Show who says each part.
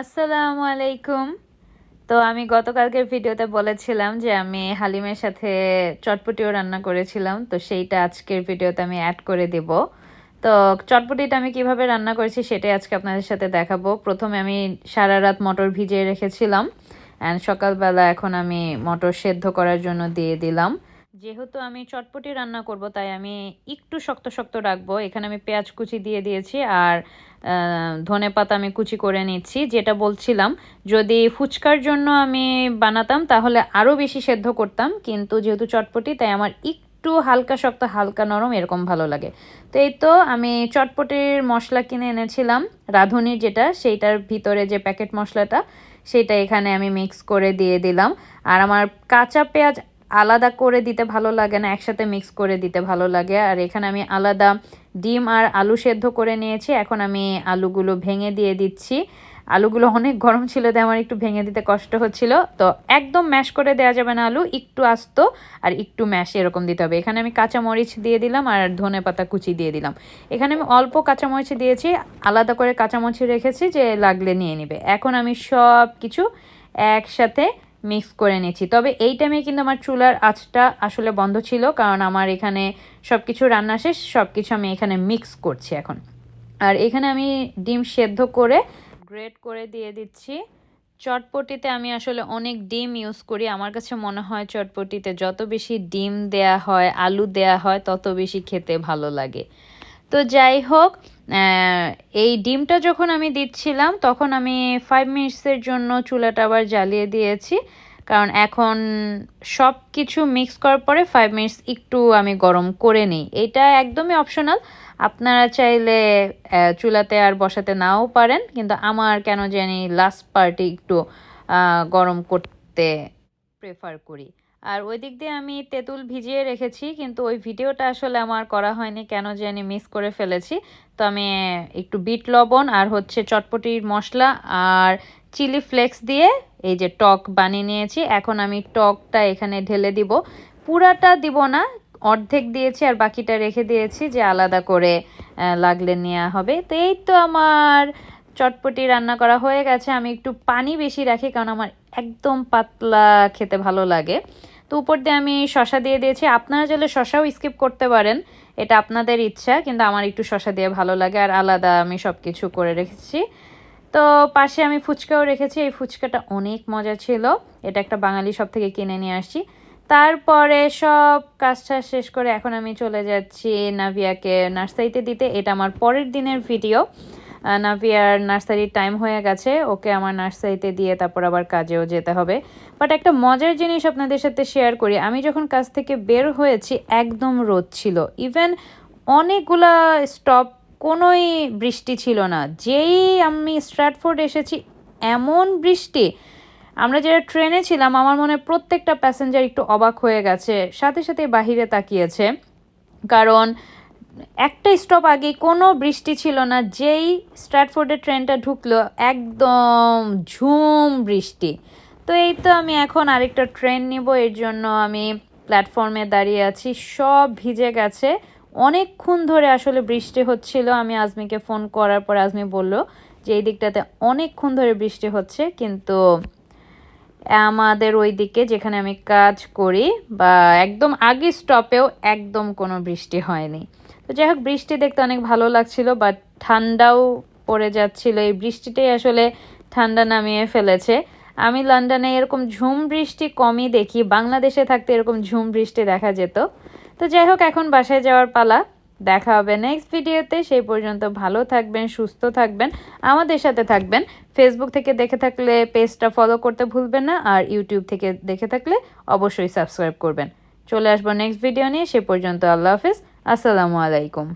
Speaker 1: আসসালামু আলাইকুম। তো আমি গতকালকের ভিডিওতে বলেছিলাম যে আমি হালিমের সাথে চটপটিও রান্না করেছিলাম, তো সেইটা আজকের ভিডিওতে আমি অ্যাড করে দেব। তো চটপটিটা আমি কীভাবে রান্না করেছি সেটাই আজকে আপনাদের সাথে দেখাবো। প্রথমে আমি সারা রাত মটর ভিজিয়ে রেখেছিলাম অ্যান্ড সকালবেলা এখন আমি মটর সেদ্ধ করার জন্য দিয়ে দিলাম। যেহেতু আমি চটপটি রান্না করব, তাই আমি একটু শক্ত শক্ত রাখব। এখানে আমি পেঁয়াজ কুচি দিয়ে দিয়েছি আর ধনে পাতা আমি কুচি করে নিচ্ছি। যেটা বলছিলাম, যদি ফুচকার জন্য আমি বানাতাম, তাহলে আরও বেশি সেদ্ধ করতাম। কিন্তু যেহেতু চটপটি, তাই আমার একটু হালকা শক্ত, হালকা নরম এরকম ভালো লাগে। তো এই তো আমি চটপটির মশলা কিনে এনেছিলাম রাঁধুনির যেটা, সেইটার ভিতরে যে প্যাকেট মশলাটা, সেটা এখানে আমি মিক্স করে দিয়ে দিলাম। আর আমার কাঁচা পেঁয়াজ আলাদা করে দিতে ভালো লাগে না, একসাথে মিক্স করে দিতে ভালো লাগে। আর এখানে আমি আলাদা ডিম আর আলু সেদ্ধ করে নিয়েছি। এখন আমি আলুগুলো ভেঙে দিয়ে দিচ্ছি। আলুগুলো অনেক গরম ছিল, তাই আমার একটু ভেঙে দিতে কষ্ট হচ্ছিল। তো একদম ম্যাশ করে দেওয়া যাবে না আলু, একটু আস্ত আর একটু ম্যাশ এরকম দিতে হবে। এখানে আমি কাঁচামরিচ দিয়ে দিলাম আর ধনে পাতা কুচি দিয়ে দিলাম। এখানে আমি অল্প কাঁচামরিচ দিয়েছি, আলাদা করে কাঁচামরিচ রেখেছি যে লাগলে নিয়ে নিবে। এখন আমি সব কিছু একসাথে মিক্স করে নিচ্ছি তবে এই টাইমে কিন্তু আমার চুলার আঁচটা আসলে বন্ধ ছিল, কারণ আমার এখানে সব কিছু রান্না শেষ সব কিছু আমি এখানে মিক্স করছি এখন। আর এখানে আমি ডিম সেদ্ধ করে গ্রেট করে দিয়ে দিচ্ছি। চটপটিতে আমি আসলে অনেক ডিম ইউজ করি। আমার কাছে মনে হয় চটপটিতে যত বেশি ডিম দেয়া হয়, আলু দেয়া হয়, তত বেশি খেতে ভালো লাগে। তো যাই হোক এই ডিমটা যখন আমি দিচ্ছিলাম, তখন আমি ফাইভ মিনিটসের জন্য চুলাটা আবার জ্বালিয়ে দিয়েছি। কারণ এখন সব কিছু মিক্স করার পরে ফাইভ মিনিটস একটু আমি গরম করে নিই। এটা একদমই অপশনাল আপনারা চাইলে চুলাতে আর বসাতে নাও পারেন, কিন্তু আমার কেন জানি লাস্ট পার্টি একটু গরম করতে প্রেফার করি। আর ওই দিক দিয়ে আমি তেঁতুল ভিজিয়ে রেখেছি, কিন্তু ওই ভিডিওটা আসলে আমার করা হয়নি, কেন জানি মিস করে ফেলেছি। তো আমি একটু বিট লবণ আর হচ্ছে চটপটির মশলা আর চিলি ফ্লেক্স দিয়ে এই যে টক বানিয়ে নিয়েছি। এখন আমি টকটা এখানে ঢেলে দিব। পুরাটা দিব না, অর্ধেক দিয়েছি আর বাকিটা রেখে দিয়েছি যে আলাদা করে লাগলে নেওয়া হবে। তো এই তো আমার চটপটি রান্না করা হয়ে গেছে। আমি একটু পানি বেশি রাখি, কারণ আমার একদম পাতলা খেতে ভালো লাগে। তো উপর দিয়ে আমি শশা দিয়ে দিয়েছি। আপনারা চাইলে শশাও স্কিপ করতে পারেন। এটা আপনাদের ইচ্ছা, কিন্তু আমার একটু শশা দিয়ে ভালো লাগে আর আলাদা আমি সব কিছু করে রেখেছি। তো পাশে আমি ফুচকাও রেখেছি। এই ফুচকাটা অনেক মজা ছিল। এটা একটা বাঙালি সব থেকে কিনে নিয়ে আসছি। তারপরে সব কাজটা শেষ করে এখন আমি চলে যাচ্ছি নাভিয়াকে নার্সারিতে দিতে। এটা আমার পরের দিনের ভিডিও নাভিয়ার নার্সারির টাইম হয়ে গেছে, ওকে আমার নার্সারিতে দিয়ে তারপর আবার কাজেও যেতে হবে। বাট একটা মজার জিনিস আপনাদের সাথে শেয়ার করি, আমি যখন কাজ থেকে বের হয়েছি, একদম রোদ ছিল। ইভেন অনেকগুলা স্টপ কোনোই বৃষ্টি ছিল না। যেই আমি স্ট্র্যাটফোর্ড এসেছি, এমন বৃষ্টি। আমরা যারা ট্রেনে ছিলাম, আমার মনে প্রত্যেকটা প্যাসেঞ্জার একটু অবাক হয়ে গেছে, সাথে সাথে বাহিরে তাকিয়েছে। কারণ একটা স্টপ আগে, কোনো বৃষ্টি ছিল না, যেই স্ট্র্যাটফোর্ডের ট্রেনটা ঢুকলো, একদম ঝুম বৃষ্টি। তো এই তো আমি এখন আরেকটা ট্রেন নিব, এর জন্য আমি প্ল্যাটফর্মে দাঁড়িয়ে আছি। সব ভিজে গেছে। অনেকক্ষণ ধরে আসলে বৃষ্টি হচ্ছিল। আমি আজমিকে ফোন করার পর আজমি বলল যে, এই দিকটাতে অনেকক্ষণ ধরে বৃষ্টি হচ্ছে, কিন্তু আমাদের ওই দিকে যেখানে আমি কাজ করি বা একদম আগে স্টপেও একদম কোনো বৃষ্টি হয়নি। তো যাই হোক, বৃষ্টি দেখতে অনেক ভালো লাগছিল বাট ঠান্ডাও পড়ে যাচ্ছিল। এই বৃষ্টিটাই আসলে ঠান্ডা নামিয়ে ফেলেছে। আমি লন্ডনে এরকম ঝুম বৃষ্টি কমই দেখি, বাংলাদেশে থাকতে এরকম ঝুম বৃষ্টি দেখা যেত। তো যাই হোক, এখন বাসায় যাওয়ার পালা। দেখা হবে নেক্সট ভিডিওতে সেই পর্যন্ত ভালো থাকবেন, সুস্থ থাকবেন, আমাদের সাথে থাকবেন। ফেসবুক থেকে দেখে থাকলে পেজটা ফলো করতে ভুলবেন না, আর ইউটিউব থেকে দেখে থাকলে অবশ্যই সাবস্ক্রাইব করবেন। চলে আসব নেক্সট ভিডিও নিয়ে, সে পর্যন্ত আল্লাহ হাফিজ। আসসালামু আলাইকুম।